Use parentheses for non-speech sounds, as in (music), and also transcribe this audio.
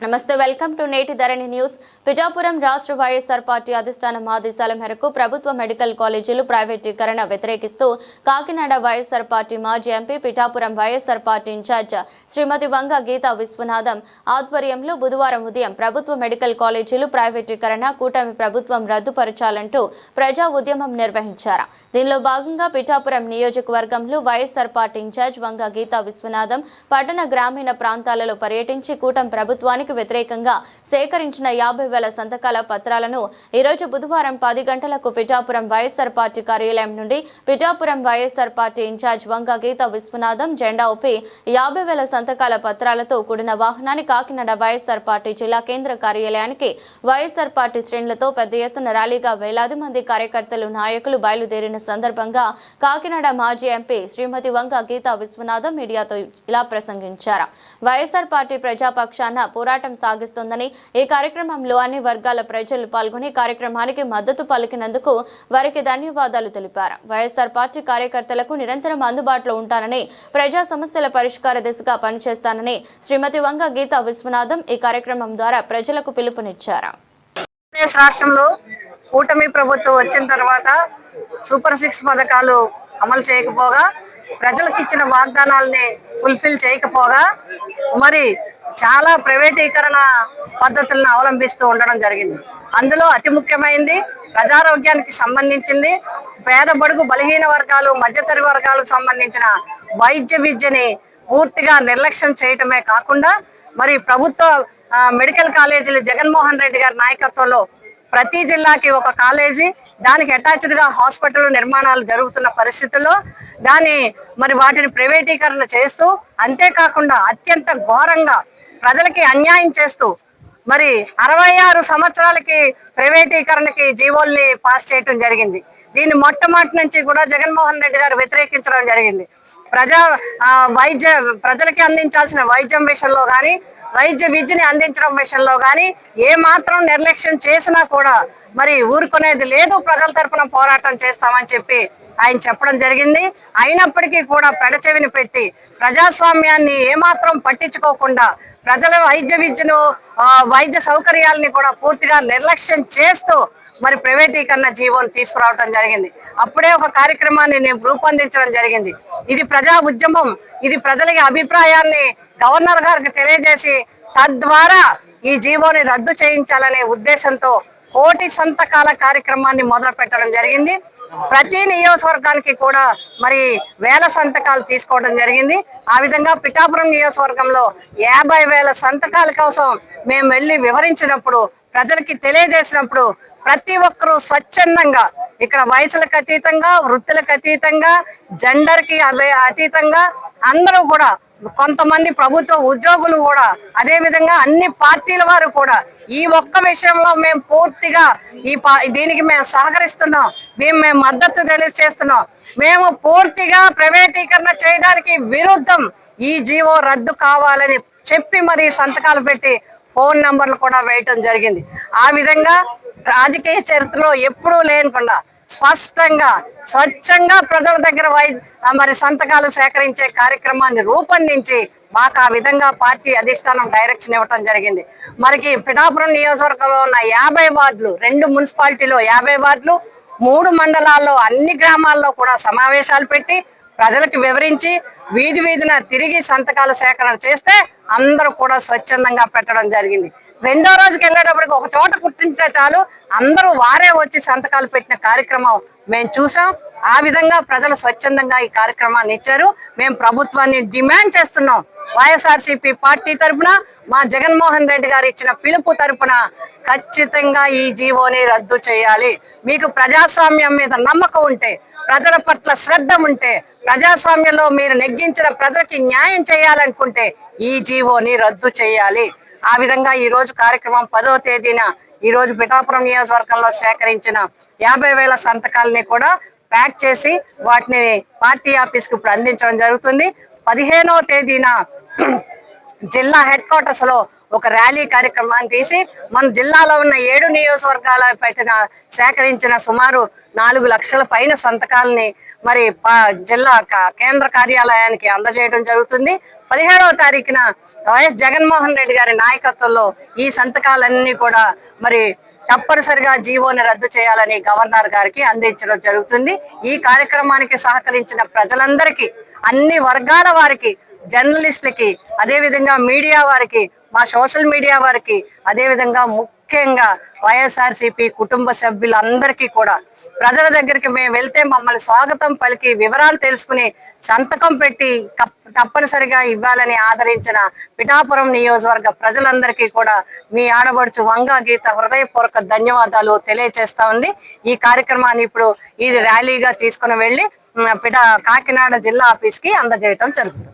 నమస్తే welcome to నేటి ధరణి news. Pithapuram రాష్ట్ర వైఎస్ఆర్ పార్టీ అధిష్టానం ఆదేశాల మేరకు ప్రభుత్వ మెడికల్ కాలేజీలు ప్రైవేటీకరణ వ్యతిరేకిస్తూ కాకినాడ వైఎస్ఆర్ పార్టీ మాజీ MP Pithapuram YSR party incharge Shrimati Vanga Geetha Viswanatham ఆధ్వర్యంలో బుధవారం ఉదయం ప్రభుత్వ మెడికల్ కాలేజీలు ప్రైవేటీకరణ కూటమి ప్రభుత్వం రద్దుపరచాలంటూ ప్రజా ఉద్యమం నిర్వహించారు. దీనిలో భాగంగా పిఠాపురం నియోజకవర్గంలో YSR party in charge Vanga Geetha Vishwanatham పట్టణ గ్రామీణ ప్రాంతాలలో పర్యటించి కూటమి ప్రభుత్వానికి వ్యతిరేకంగా సేకరించిన యాభై వేల సంతకాల పత్రాలను ఈరోజు బుధవారం పది గంటలకు పిఠాపురం వైఎస్ఆర్ పార్టీ కార్యాలయం నుండి పిఠాపురం వైఎస్ఆర్ పార్టీ ఇన్ఛార్జ్ వంగ గీత విశ్వనాథం జెండా ఊపి యాభై వేల సంతకాల పత్రాలతో కూడిన వాహనాన్ని కాకినాడ వైఎస్ఆర్ పార్టీ జిల్లా కేంద్ర కార్యాలయానికి వైఎస్ఆర్ పార్టీ శ్రేణులతో పెద్ద ఎత్తున ర్యాలీగా వేలాది మంది కార్యకర్తలు నాయకులు బయలుదేరిన సందర్భంగా కాకినాడ మాజీ ఎంపీ శ్రీమతి వంగ గీతా విశ్వనాథం మీడియాతో ఇలా ప్రసంగించారు. వైఎస్ఆర్ పార్టీ ప్రజాపక్షాన పోరాట సాగిస్తోందని ఈ కార్యక్రమంలో అన్ని వర్గాల ప్రజలు పాల్గొని కార్యక్రమానికి మద్దతు పలికినందుకు వారికి ధన్యవాదాలు తెలిపారు. వైఎస్ఆర్ పార్టీ కార్యకర్తలకు నిరంతరం అందుబాటులో ఉంటానని ప్రజా సమస్యల పరిష్కార దిశగా పనిచేస్తానని శ్రీమతి వంగ గీతా విశ్వనాథం ఈ కార్యక్రమం ద్వారా ప్రజలకు పిలుపునిచ్చారు. రాష్ట్రంలో కూటమి ప్రభుత్వం వచ్చిన తర్వాత సూపర్ సిక్స్ పథకాలు అమలు చేయకపోగా ప్రజలకు ఇచ్చిన వాగ్దానాలని ఫుల్ఫిల్ చేయకపోగా మరి చాలా ప్రైవేటీకరణ పద్ధతులను అవలంబిస్తూ ఉండడం జరిగింది. అందులో అతి ముఖ్యమైనది ప్రజారోగ్యానికి సంబంధించింది. పేద బడుగు బలహీన వర్గాలు మధ్యతరి వర్గాలకు సంబంధించిన వైద్య విద్యని పూర్తిగా నిర్లక్ష్యం చేయటమే కాకుండా మరి ప్రభుత్వ మెడికల్ కాలేజీలు జగన్మోహన్ రెడ్డి గారి నాయకత్వంలో ప్రతి జిల్లాకి ఒక కాలేజీ దానికి అటాచ్డ్గా హాస్పిటల్ నిర్మాణాలు జరుగుతున్న పరిస్థితుల్లో దాని మరి వాటిని ప్రైవేటీకరణ చేస్తూ అంతేకాకుండా అత్యంత ఘోరంగా ప్రజలకి అన్యాయం చేస్తూ మరి అరవై ఆరు సంవత్సరాలకి ప్రైవేటీకరణకి జీవోల్ని పాస్ చేయటం జరిగింది. దీన్ని మొట్టమొదటి నుంచి కూడా జగన్మోహన్ రెడ్డి గారు వ్యతిరేకించడం జరిగింది. ప్రజా వైద్య ప్రజలకి అందించాల్సిన వైద్యం విషయంలో కానీ వైద్య విద్యని అందించడం విషయంలో కానీ ఏ మాత్రం నిర్లక్ష్యం చేసినా కూడా మరి ఊరుకునేది లేదు ప్రజల తరఫున పోరాటం చేస్తామని చెప్పి ఆయన చెప్పడం జరిగింది. అయినప్పటికీ కూడా పెడచెవిని పెట్టి ప్రజాస్వామ్యాన్ని ఏమాత్రం పట్టించుకోకుండా ప్రజల వైద్య విద్యను వైద్య సౌకర్యాలని కూడా పూర్తిగా నిర్లక్ష్యం చేస్తూ మరి ప్రైవేటీకరణ జీవోని తీసుకురావడం జరిగింది. అప్పుడే ఒక కార్యక్రమాన్ని నేను రూపొందించడం జరిగింది. ఇది ప్రజా ఉద్యమం. ఇది ప్రజలకి అభిప్రాయాన్ని గవర్నర్ గారికి తెలియజేసి తద్వారా ఈ జీవోని రద్దు చేయించాలనే ఉద్దేశంతో కోటి సంతకాల కార్యక్రమాన్ని మొదలు పెట్టడం జరిగింది. ప్రతి నియోజకవర్గానికి కూడా మరి వేల సంతకాలు తీసుకోవడం జరిగింది. ఆ విధంగా పిఠాపురం నియోజకవర్గంలో యాభై వేల సంతకాల కోసం మేము వెళ్ళి వివరించినప్పుడు ప్రజలకి తెలియజేసినప్పుడు ప్రతి ఒక్కరూ స్వచ్ఛందంగా ఇక్కడ వయసులకు అతీతంగా వృత్తులకు అతీతంగా జెండర్కి అతీతంగా అందరూ కూడా కొంతమంది ప్రభుత్వ ఉద్యోగులు కూడా అదే విధంగా అన్ని పార్టీల వారు కూడా ఈ ఒక్క విషయంలో మేము పూర్తిగా ఈ దీనికి మేము సహకరిస్తున్నాం. మేము మేము మద్దతు తెలియజేస్తున్నాం. మేము పూర్తిగా ప్రైవేటీకరణ చేయడానికి విరుద్ధం ఈ జీవో రద్దు కావాలని చెప్పి మరి సంతకాలు పెట్టి ఫోన్ నంబర్లు కూడా వేయటం జరిగింది. ఆ విధంగా రాజకీయ చరిత్రలో ఎప్పుడూ లేనకుండా స్పష్టంగా స్వచ్ఛంగా ప్రజల దగ్గర వై మరి సంతకాలు సేకరించే కార్యక్రమాన్ని రూపొందించి మాకు ఆ విధంగా పార్టీ అధిష్టానం డైరెక్షన్ ఇవ్వటం జరిగింది. మనకి పిఠాపురం నియోజకవర్గంలో ఉన్న యాభై వార్డులు రెండు మున్సిపాలిటీలో యాభై వార్డులు మూడు మండలాల్లో అన్ని గ్రామాల్లో కూడా సమావేశాలు పెట్టి ప్రజలకు వివరించి వీధి వీధిన తిరిగి సంతకాల సేకరణ చేస్తే అందరూ కూడా స్వచ్ఛందంగా పెట్టడం జరిగింది. రెండో రోజుకి వెళ్ళేటప్పటికి ఒక చోట గుర్తించితే చాలు అందరూ వారే వచ్చి సంతకాలు పెట్టిన కార్యక్రమం మేము చూసాం. ఆ విధంగా ప్రజలు స్వచ్ఛందంగా ఈ కార్యక్రమాన్ని ఇచ్చారు. మేము ప్రభుత్వాన్ని డిమాండ్ చేస్తున్నాం. వైఎస్ఆర్సీపీ పార్టీ తరపున మా జగన్మోహన్ రెడ్డి గారు ఇచ్చిన పిలుపు తరపున ఖచ్చితంగా ఈ జీవోని రద్దు చేయాలి. మీకు ప్రజాస్వామ్యం మీద నమ్మకం ఉంటే ప్రజల పట్ల శ్రద్ధ ఉంటే ప్రజాస్వామ్యంలో మీరు నెగ్గించిన ప్రజలకి న్యాయం చేయాలనుకుంటే ఈ జీవోని రద్దు చేయాలి. ఆ విధంగా ఈ రోజు కార్యక్రమం పదో తేదీన ఈ రోజు పిఠాపురం నియోజకవర్గంలో సేకరించిన యాభై వేల సంతకాలని కూడా ప్యాక్ చేసి వాటిని పార్టీ ఆఫీస్కు ఇప్పుడు అందించడం జరుగుతుంది. పదిహేనవ తేదీన (clears throat) జిల్లా హెడ్ క్వార్టర్స్లో ఒక ర్యాలీ కార్యక్రమాన్ని తీసి మన జిల్లాలో ఉన్న ఏడు నియోజకవర్గాల పెట్టిన సేకరించిన సుమారు నాలుగు లక్షల పైన సంతకాలని మరి ప- జిల్లా కేంద్ర కార్యాలయానికి అందజేయడం జరుగుతుంది. పదిహేడవ తారీఖున వైఎస్ జగన్మోహన్ రెడ్డి గారి నాయకత్వంలో ఈ సంతకాలన్నీ కూడా మరి తప్పనిసరిగా జీవోని రద్దు చేయాలని గవర్నర్ గారికి అందించడం జరుగుతుంది. ఈ కార్యక్రమానికి సహకరించిన ప్రజలందరికీ అన్ని వర్గాల వారికి జర్నలిస్టులకి అదేవిధంగా మీడియా వారికి మా సోషల్ మీడియా వారికి అదేవిధంగా ముఖ్యంగా వైఎస్ఆర్సీపీ కుటుంబ సభ్యులందరికీ కూడా ప్రజల దగ్గరికి మేము వెళ్తే మమ్మల్ని స్వాగతం పలికి వివరాలు తెలుసుకుని సంతకం పెట్టి తప్పనిసరిగా ఇవ్వాలని ఆదరించిన పిఠాపురం నియోజకవర్గ ప్రజలందరికీ కూడా మీ ఆడబడుచు వంగా గీత హృదయపూర్వక ధన్యవాదాలు తెలియజేస్తా ఉంది. ఈ కార్యక్రమాన్ని ఇప్పుడు ఇది ర్యాలీగా తీసుకుని వెళ్ళి పిఠా కాకినాడ జిల్లా ఆఫీస్కి అందజేయటం జరుగుతుంది.